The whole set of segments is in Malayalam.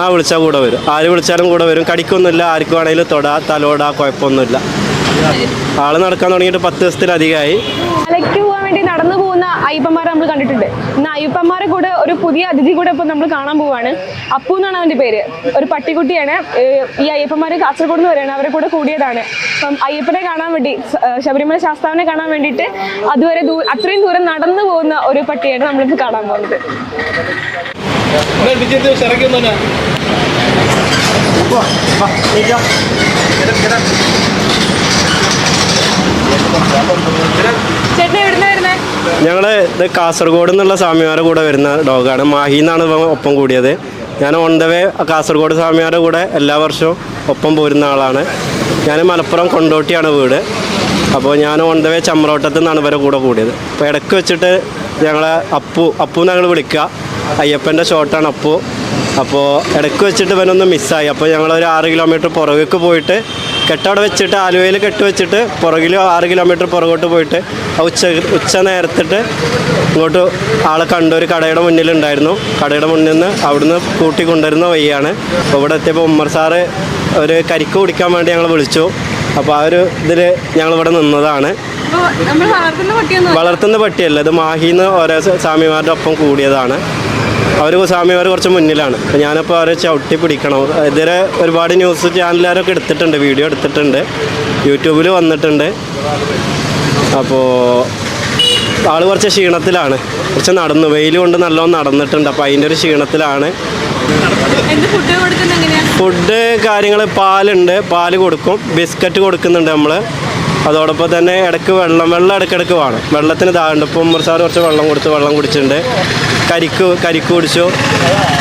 ആ വിളിച്ചാൽ കൂടെ വരും. ആര് വിളിച്ചാലും കൂടെ വരും. കടിക്കൊന്നുമില്ല. ആർക്കും ആണെങ്കിലും തൊടാ തലോടാ കുഴപ്പമൊന്നുമില്ല. ആൾ നടക്കാൻ തുടങ്ങിയിട്ട് പത്ത് ദിവസത്തിലധികമായി. മലയ്ക്ക് പോകാൻ വേണ്ടി നടന്നു പോകുന്ന അയ്യപ്പന്മാരെ നമ്മൾ കണ്ടിട്ടുണ്ട്. ഇന്ന് അയ്യപ്പന്മാരെ കൂടെ ഒരു പുതിയ അതിഥി കൂടെ ഇപ്പൊ നമ്മൾ കാണാൻ പോവാണ്. അപ്പു എന്നാണ് അവന്റെ പേര്. ഒരു പട്ടിക്കുട്ടിയാണ്. ഈ അയ്യപ്പന്മാര് കാസർഗോഡ് നിന്ന് വരെയാണ് അവരെ കൂടെ കൂടിയതാണ്. അപ്പം അയ്യപ്പനെ കാണാൻ വേണ്ടി ശബരിമല ശാസ്താവിനെ കാണാൻ വേണ്ടിയിട്ട് അതുവരെ അത്രയും ദൂരം നടന്നു പോകുന്ന ഒരു പട്ടിയാണ് നമ്മളിപ്പോൾ കാണാൻ പോകുന്നത്. ചേട്ടൻ എവിടുന്ന വരുന്നേ? ഞങ്ങൾ ഇത് കാസർഗോഡ് എന്നുള്ള സ്വാമിമാരുടെ കൂടെ വരുന്ന ഡോഗാണ്. മാഹി എന്നാണ് ഒപ്പം കൂടിയത്. ഞാൻ ഓൺ ദ വേ കാസർഗോഡ് സ്വാമിമാരുടെ കൂടെ എല്ലാ വർഷവും ഒപ്പം പോരുന്ന ആളാണ്. ഞാൻ മലപ്പുറം കൊണ്ടോട്ടിയാണ് വീട്. അപ്പോൾ ഞാൻ ഓൺ ദ വേ ചമ്രോട്ടത്ത് നിന്നാണ് ഇവരെ കൂടെ കൂടിയത്. അപ്പോൾ ഇടയ്ക്ക് വെച്ചിട്ട് ഞങ്ങളെ അപ്പു അപ്പു ഞങ്ങൾ വിളിക്കുക. അയ്യപ്പന്റെ ഷോട്ടാണ് അപ്പോൾ അപ്പോൾ ഇടയ്ക്ക് വെച്ചിട്ട് ഇവനൊന്ന് മിസ്സായി അപ്പോൾ ഞങ്ങളൊരു ആറ് കിലോമീറ്റർ പുറകേക്ക് പോയിട്ട് കെട്ടവിടെ വെച്ചിട്ട് ആലുവയിൽ കെട്ട് വെച്ചിട്ട് പുറകിൽ ആറ് കിലോമീറ്റർ പുറകോട്ട് പോയിട്ട് ഉച്ച ഉച്ച നേരത്തിട്ട് ഇങ്ങോട്ട് ആളെ കണ്ടൊരു ഒരു കടയുടെ മുന്നിലുണ്ടായിരുന്നു. കടയുടെ മുന്നിൽ നിന്ന് അവിടുന്ന് കൂട്ടി കൊണ്ടുവരുന്ന വഴിയാണ്. ഇവിടെ എത്തിയപ്പോൾ ഉമ്മർ സാറ് ഒരു കരിക്ക് കുടിക്കാൻ വേണ്ടി ഞങ്ങൾ വിളിച്ചു. അപ്പോൾ ആ ഒരു ഇതിൽ ഞങ്ങളിവിടെ നിന്നതാണ്. വളർത്തുന്ന പട്ടിയല്ല ഇത് മാഹിന്ന് ഓരോ സ്വാമിമാരുടെ ഒപ്പം കൂടിയതാണ്. അവർ സ്വാമിമാർ കുറച്ച് മുന്നിലാണ്. അപ്പോൾ ഞാനിപ്പോൾ അവരെ ചവിട്ടി പിടിക്കണം. ഇതുവരെ ഒരുപാട് ന്യൂസ് ചാനലുകാരൊക്കെ എടുത്തിട്ടുണ്ട് വീഡിയോ എടുത്തിട്ടുണ്ട്. യൂട്യൂബിൽ വന്നിട്ടുണ്ട്. അപ്പോൾ ആൾ കുറച്ച് ക്ഷീണത്തിലാണ്. കുറച്ച് നടന്നു. വെയിൽ കൊണ്ട് നല്ലോണം നടന്നിട്ടുണ്ട്. അപ്പോൾ അതിന്റെ ഒരു ക്ഷീണത്തിലാണ്. ഫുഡ് കാര്യങ്ങൾ പാലുണ്ട്. പാൽ കൊടുക്കും. ബിസ്ക്കറ്റ് കൊടുക്കുന്നുണ്ട് നമ്മൾ അതോടൊപ്പം തന്നെ ഇടയ്ക്ക് വെള്ളം വെള്ളം ഇടയ്ക്കിടയ്ക്ക് വേണം. വെള്ളത്തിന് ഇതാകുന്നുണ്ട് ഇപ്പോൾ ഉമ്മർ സാർ കുറച്ച് വെള്ളം കൊടുത്ത് വെള്ളം കുടിച്ചിട്ടുണ്ട്. കരിക്ക് കരിക്ക് കുടിച്ചു.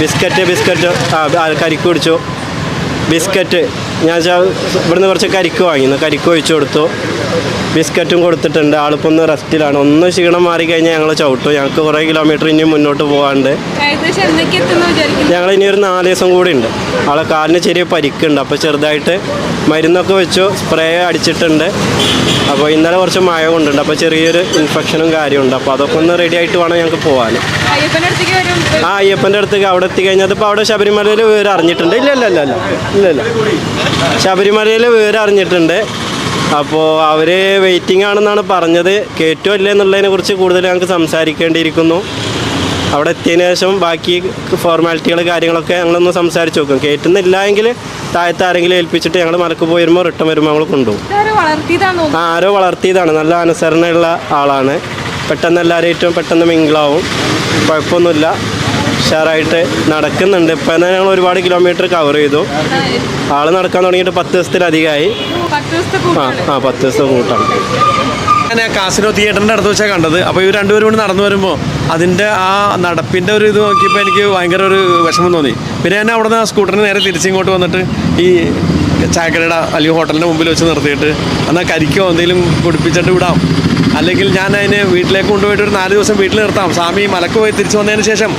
ബിസ്ക്കറ്റ് ബിസ്ക്കറ്റ് ആ കരിക്ക് കുടിച്ചു. ബിസ്ക്കറ്റ് ഞാൻ വെച്ചാൽ ഇവിടുന്ന് കുറച്ച് കരിക്ക് വാങ്ങിയിരുന്നു കരിക്ക് ഒഴിച്ചു കൊടുത്തു. ബിസ്ക്കറ്റും കൊടുത്തിട്ടുണ്ട്. ആളിപ്പോൾ ഒന്ന് റെസ്റ്റിലാണ് ഒന്ന് ക്ഷീണം മാറിക്കഴിഞ്ഞാൽ ഞങ്ങൾ ചവിട്ടു. ഞങ്ങൾക്ക് കുറേ കിലോമീറ്റർ ഇനിയും മുന്നോട്ട് പോകാണ്ട് എന്നൊക്കെ വിചാരിക്കുന്നു. ഞങ്ങൾ ഇനി ഒരു നാല് ദിവസം കൂടി ഉണ്ട് ആളെ കാലിന് ചെറിയ പരിക്കുണ്ട്. അപ്പോൾ ചെറുതായിട്ട് മരുന്നൊക്കെ വെച്ചു സ്പ്രേ അടിച്ചിട്ടുണ്ട്. അപ്പോൾ ഇന്നലെ കുറച്ച് മഴ കൊണ്ടുണ്ട്. അപ്പോൾ ചെറിയൊരു ഇൻഫെക്ഷനും കാര്യമുണ്ട്. അപ്പോൾ അതൊക്കെ ഒന്ന് റെഡി ആയിട്ട് വേണം ഞങ്ങൾക്ക് പോകാൻ അയ്യപ്പന്റെ അടുത്തേക്ക് വരും. ആ അയ്യപ്പന്റെ അടുത്തേക്ക് അവിടെ എത്തിക്കഴിഞ്ഞാൽ ഇപ്പോൾ അവിടെ ശബരിമലയിൽ വിവരം അറിഞ്ഞിട്ടുണ്ട്. ഇല്ല ഇല്ല ഇല്ല ഇല്ല ഇല്ല ഇല്ല. ശബരിമലയിൽ വിവരം അറിഞ്ഞിട്ടുണ്ട്. അപ്പോൾ അവർ വെയിറ്റിംഗ് ആണെന്നാണ് പറഞ്ഞത്. കയറ്റോ ഇല്ല എന്നുള്ളതിനെ കുറിച്ച് കൂടുതൽ ഞങ്ങൾക്ക് സംസാരിക്കേണ്ടിയിരിക്കുന്നു. അവിടെ എത്തിയതിന് ശേഷം ബാക്കി ഫോർമാലിറ്റികൾ കാര്യങ്ങളൊക്കെ ഞങ്ങളൊന്ന് സംസാരിച്ച് നോക്കും. കയറ്റുന്നില്ല എങ്കിൽ താഴത്ത് ആരെങ്കിലും ഏൽപ്പിച്ചിട്ട് ഞങ്ങൾ മലക്ക് പോയി വരുമ്പോൾ റിട്ടേൺ വരുമ്പോൾ ഞങ്ങൾ കൊണ്ടുപോകും. ആ, ആരോ വളർത്തിയതാണ്. നല്ല അനുസരണയുള്ള ആളാണ്. പെട്ടെന്ന് എല്ലാവരായിട്ടും പെട്ടെന്ന് മിങ്കിളാവും. കുഴപ്പമൊന്നുമില്ല. ഉഷാറായിട്ട് നടക്കുന്നുണ്ട്. ഇപ്പം തന്നെ ഞങ്ങൾ ഒരുപാട് കിലോമീറ്റർ കവർ ചെയ്തു. ആൾ നടക്കാൻ തുടങ്ങിയിട്ട് പത്ത് ദിവസത്തിലധികമായി. ആ ആ പത്ത് ദിവസത്തെ കൂട്ടാണ്. ഞാൻ കാസിനോ തിയേറ്ററിന്റെ അടുത്ത് വെച്ചാൽ കണ്ടത്. അപ്പോൾ ഇവർ രണ്ടുപേരും കൂടി നടന്നു വരുമ്പോൾ അതിന്റെ ആ നടപ്പിന്റെ ഒരു ഇത് നോക്കിയപ്പോൾ എനിക്ക് ഭയങ്കര ഒരു വിഷമം തോന്നി. പിന്നെ ഞാൻ അവിടെ നിന്ന് ആ സ്കൂട്ടറിന് നേരെ തിരിച്ചിങ്ങോട്ട് വന്നിട്ട് ഈ ചായക്കടയുടെ അല്ലെങ്കിൽ ഹോട്ടലിന്റെ മുമ്പിൽ വെച്ച് നിർത്തിയിട്ട് എന്നാൽ കരിക്കോ എന്തെങ്കിലും കുടിപ്പിച്ചിട്ട് വിടാം. അല്ലെങ്കിൽ ഞാൻ അതിനെ വീട്ടിലേക്ക് കൊണ്ടുപോയിട്ട് ഒരു നാല് ദിവസം വീട്ടിൽ നിർത്താം. സ്വാമി മലക്ക് പോയി തിരിച്ചു വന്നതിന് ശേഷം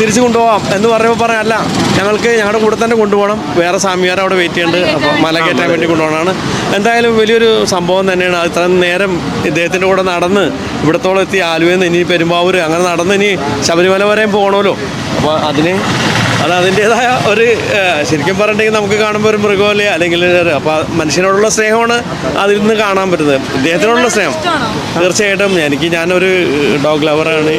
തിരിച്ചു കൊണ്ടുപോകാം എന്ന് പറയുമ്പോൾ പറയാം അല്ല ഞങ്ങൾക്ക് ഞങ്ങളുടെ കൂടെ തന്നെ കൊണ്ടുപോകണം. വേറെ സ്വാമിമാർ അവിടെ വെയിറ്റ് ചെയ്യുന്നുണ്ട് അപ്പോൾ മല കയറ്റാൻ വേണ്ടി കൊണ്ടുപോകണമാണ് എന്തായാലും വലിയൊരു സംഭവം തന്നെയാണ്. അത് ഇത്രയും നേരം ഇദ്ദേഹത്തിന്റെ കൂടെ നടന്ന് ഇവിടത്തോളം എത്തി. ആലുവയിൽ നിന്ന് ഇനി പെരുമ്പാവൂർ അങ്ങനെ നടന്ന് ഇനി ശബരിമല വരെയും പോകണമല്ലോ അപ്പോൾ അതിന് അത് അതിന്റേതായ ഒരു ശരിക്കും പറഞ്ഞിട്ടുണ്ടെങ്കിൽ നമുക്ക് കാണുമ്പോൾ ഒരു മൃഗമല്ലേ? അല്ലെങ്കിൽ അപ്പോൾ മനുഷ്യനോടുള്ള സ്നേഹമാണ് അതിൽ നിന്ന് കാണാൻ പറ്റുന്നത്. ഇദ്ദേഹത്തിനോടുള്ള സ്നേഹം. തീർച്ചയായിട്ടും. എനിക്ക് ഞാനൊരു ഡോഗ് ലവറാണ്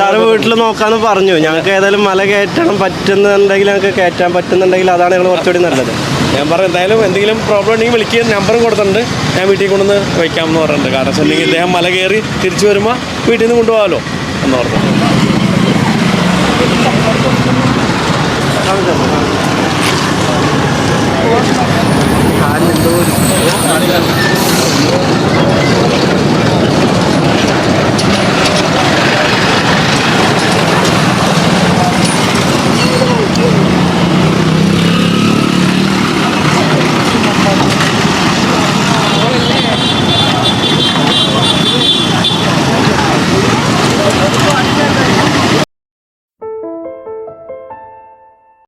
സാറ് വീട്ടിൽ നോക്കാന്ന് പറഞ്ഞു. ഞങ്ങൾക്ക് ഏതായാലും മല കയറ്റണം പറ്റുന്നുണ്ടെങ്കിൽ ഞങ്ങൾക്ക് കയറ്റാൻ പറ്റുന്നുണ്ടെങ്കിൽ അതാണ് ഞങ്ങൾ കുറച്ചുകൂടി നല്ലത്. ഞാൻ പറഞ്ഞു എന്തായാലും എന്തെങ്കിലും പ്രോബ്ലം ഉണ്ടെങ്കിൽ വിളിക്കുക നമ്പറും കൊടുത്തിട്ടുണ്ട്. ഞാൻ വീട്ടിൽ കൊണ്ടുവന്ന് വയ്ക്കാമെന്ന് പറഞ്ഞിട്ടുണ്ട്. കാരണം വെച്ചിട്ടുണ്ടെങ്കിൽ ഇദ്ദേഹം മല കയറി തിരിച്ചു വരുമ്പോൾ വീട്ടിൽ നിന്ന് കൊണ്ടുപോകാമല്ലോ എന്ന് പറഞ്ഞു.